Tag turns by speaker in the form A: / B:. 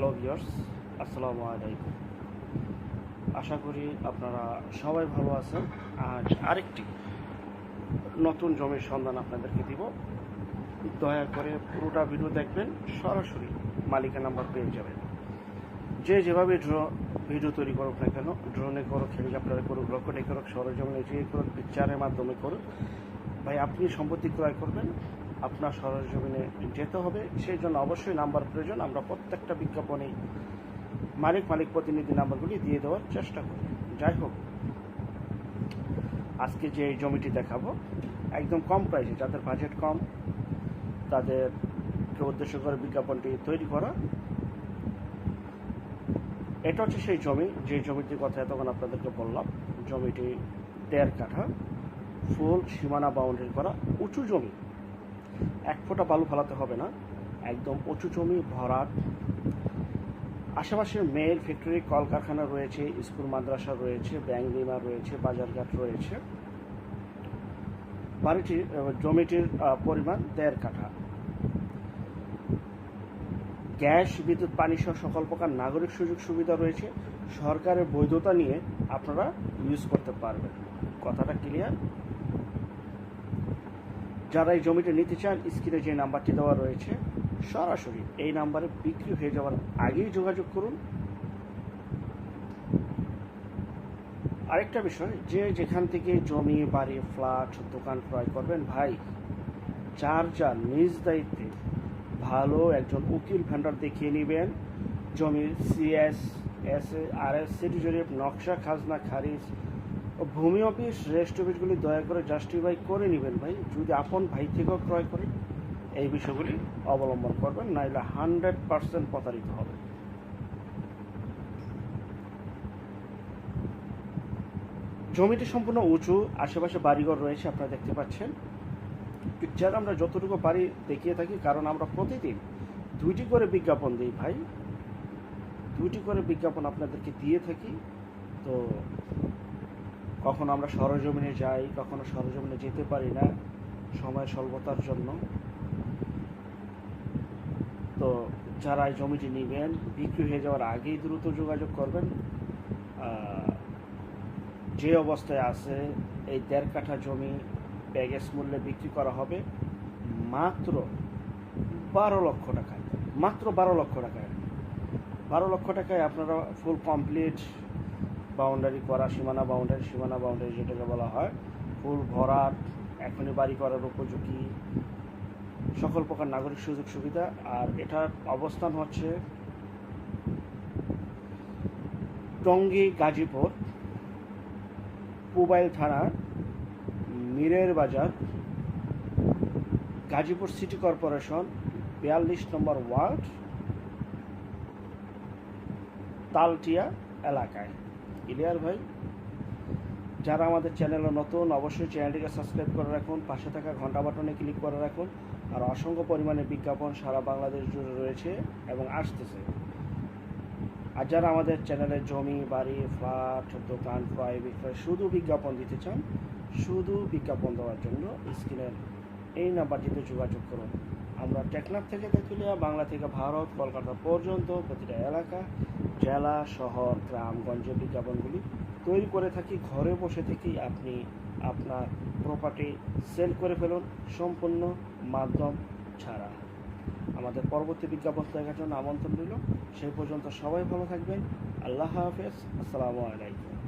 A: Hello viewers আসসালামু আলাইকুম আশা করি আপনারা সবাই ভালো আছেন। আজ আরেকটি নতুন জমির সন্ধান আপনাদেরকে দিব। দয়া করে পুরোটা ভিডিও দেখবেন, সরাসরি মালিকা নাম্বার পেয়ে যাবেন। যে যেভাবে ড্র ভিডিও তৈরি করুক না কেন ড্রোনে করুক, হেলিকপ্টারে করুক রকেটে করুক সরজমিনে যে করুক পিকচারের মাধ্যমে করুক, ভাই, আপনি সম্পত্তি ক্রয় করবেন আপনার সরজমিনে যেতে হবে। সেই জন্য অবশ্যই নাম্বার প্রয়োজন। আমরা প্রত্যেকটা বিজ্ঞাপনে মালিক মালিক প্রতিনিধি নাম্বারগুলি দিয়ে দেওয়ার চেষ্টা করি। যাই হোক, আজকে যে জমিটি দেখাবো, একদম কম প্রাইসে, যাদের বাজেট কম, তাদেরকে উদ্দেশ্য করে বিজ্ঞাপনটি তৈরি করা। এটা হচ্ছে সেই জমি, যে জমিটির কথা এতক্ষণ আপনাদেরকে বললাম। জমিটি দেড় কাঠা, ফুল, সীমানা বাউন্ডারি করা, উঁচু জমি। এক ফোঁটা বালু ফেলাতে হবে না। একদম উঁচু জমি ভরাট। আশেপাশে মেল ফ্যাক্টরি কলকারখানা রয়েছে, স্কুল, মাদ্রাসা রয়েছে ব্যাংক বিমা রয়েছে, বাজারঘাট রয়েছে। বাড়িটির জমিটির পরিমাণ দেড় কাঠা। গ্যাস, বিদ্যুৎ, পানি সহ সকল প্রকার নাগরিক সুযোগ সুবিধা রয়েছে। সরকারের বৈধতা নিয়ে আপনারা ইউজ করতে পারবেন। কথাটা ক্লিয়ার যারা এই জমিটা নিতে চান, স্ক্রিনে যে নাম্বারটি দেওয়া রয়েছে, সরাসরি এই নাম্বারে বিক্রি হয়ে যাওয়ার আগেই যোগাযোগ করুন। আরেকটা বিষয়, যে যেখান থেকে জমি, বাড়ি, ফ্ল্যাট, দোকান ক্রয় করবেন, ভাই যার যার নিজ দায়িত্বে ভালো একজন উকিল ভেন্ডার দেখিয়ে নেবেন। জমির CS S R S city জরিপ, নকশা, খাজনা, খারিজ ভূমি অফিস, রেস্ট অফিসগুলি দয়া করে জাস্টিফাই করে নেবেন ভাই। যদি আপন ভাই থেকেও ক্রয় করে এই বিষয়গুলি অবলম্বন করবেন, নাইলে হান্ড্রেড পার্সেন্ট প্রতারিত হবে। জমিটি সম্পূর্ণ উঁচু, আশেপাশে বাড়িঘর রয়েছে, আপনারা দেখতে পাচ্ছেন। পিকচার আমরা যতটুকু পারি দেখিয়ে থাকি, কারণ আমরা প্রতিদিন দুইটি করে বিজ্ঞাপন দিই ভাই। দুইটি করে বিজ্ঞাপন আপনাদেরকে দিয়ে থাকি। তো কখনো আমরা সরজমিনে যাই, কখনো সরজমিনে যেতে পারি না সময় স্বল্পতার জন্য। তো যারা এই জমিটি নেবেন, বিক্রি হয়ে যাওয়ার আগেই দ্রুত যোগাযোগ করবেন। যে অবস্থায় আছে, এই দেড় কাঠা জমি প্যাগেজ মূল্যে বিক্রি করা হবে মাত্র বারো লক্ষ টাকায়। মাত্র বারো লক্ষ টাকায়। বারো লক্ষ টাকায় আপনারা ফুল কমপ্লিট বাউন্ডারি করা, সীমানা বাউন্ডারি সীমানা বাউন্ডারি যেটাকে বলা হয়, ফুল ভরাট, এখনই বাড়ি করার উপযোগী, সকল প্রকার নাগরিক সুযোগ সুবিধা। আর এটার অবস্থান হচ্ছে টঙ্গী, গাজীপুর, পুবাইল থানার মিরের বাজার, গাজীপুর সিটি কর্পোরেশন, বিয়াল্লিশ নম্বর ওয়ার্ড, তালটিয়া এলাকায়। ক্লিয়ার ভাই। যারা আমাদের চ্যানেলে নতুন, অবশ্যই চ্যানেলটিকে সাবস্ক্রাইব করে রাখুন, পাশে থাকা ঘণ্টা বাটনে ক্লিক করে রাখুন, আর অসংখ্য পরিমাণে বিজ্ঞাপন সারা বাংলাদেশ জুড়ে রয়েছে এবং আসতেছে। আর যারা আমাদের চ্যানেলে জমি, বাড়ি, ফ্ল্যাট, দোকান, ক্রয়, বিক্রয় শুধু বিজ্ঞাপন দিতে চান, শুধু বিজ্ঞাপন দেওয়ার জন্য স্ক্রিনের এই নাম্বারটিতে যোগাযোগ করুন। আমরা টেকনাফ থেকে তেঁতুলিয়া, বাংলা থেকে ভারত, কলকাতা পর্যন্ত প্রতিটা এলাকা জেলা, শহর গ্রামগঞ্জে বিজ্ঞাপনগুলি তৈরি করে থাকি, ঘরে বসে থেকেই আপনি আপনার প্রপার্টি সেল করে ফেলুন, সম্পূর্ণ মাধ্যম ছাড়া। আমাদের পরবর্তী বিজ্ঞাপন দেখার জন্য আমন্ত্রণ রইল। সেই পর্যন্ত সবাই ভালো থাকবেন। আল্লাহ হাফেজ। আসসালামু আলাইকুম।